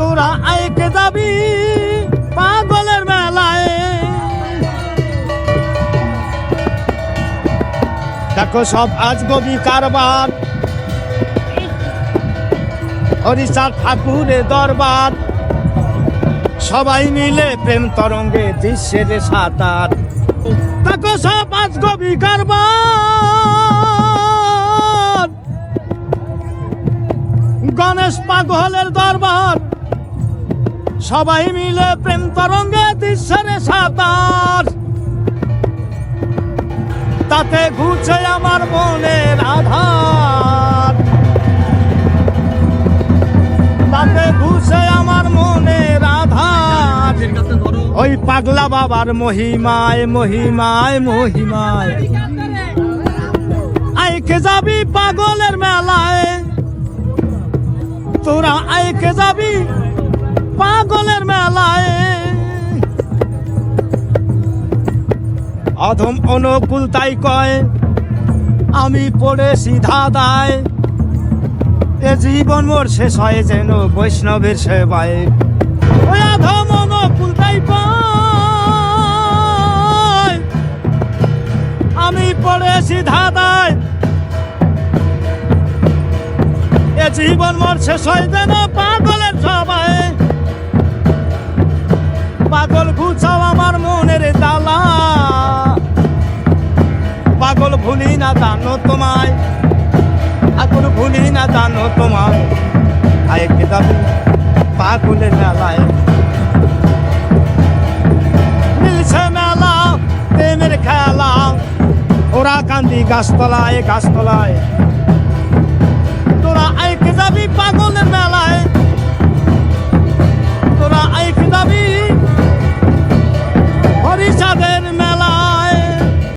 তোরা আইকে যাবি পাগলের মেলায়। দেখো সব আজগবি কারবার। হরিচাঁদ ঠাকুরের দরবার। সবাই মিলে প্রেম তরঙ্গে দৃশ্যের সাঁতার। দেখো সব আজগবি কারবার। গণেশ পাগলের দরবার। সবাই মিলে প্রেম তরঙ্গে দৃশ্যের সাঁতার। তাতে ঘুরছে আমার মনের আধার। তাতে ঘুরছে আমার মনের আধার। ওই পাগলা বাবার মহিমায় মহিমায় মহিমায়। আইকে যাবি পাগলের মেলায়। তোরা আইকে যাবি পাগলের মেলায়। অধম অনুকূল তাই কয়, আমি পড়ে সিধা দায় এ জীবন মোর শেষ হয় যেন বৈষ্ণবের সেবায়। অধম অনুকূল তাই কয়, আমি পড়ে সিধা দায় এ জীবন মোর শেষ হয় যেন পাগলের সবাই আমার মনের দালা। পাগল ভুলি না জানো তোমায় পাগল ভুলি না জানো তোমায়। আয় কেদাবি পাগলের মেলায়। মিলছে মেলা, প্রেমের খেলা। ওরা কান্দি গাছতলায় গাছতলায়।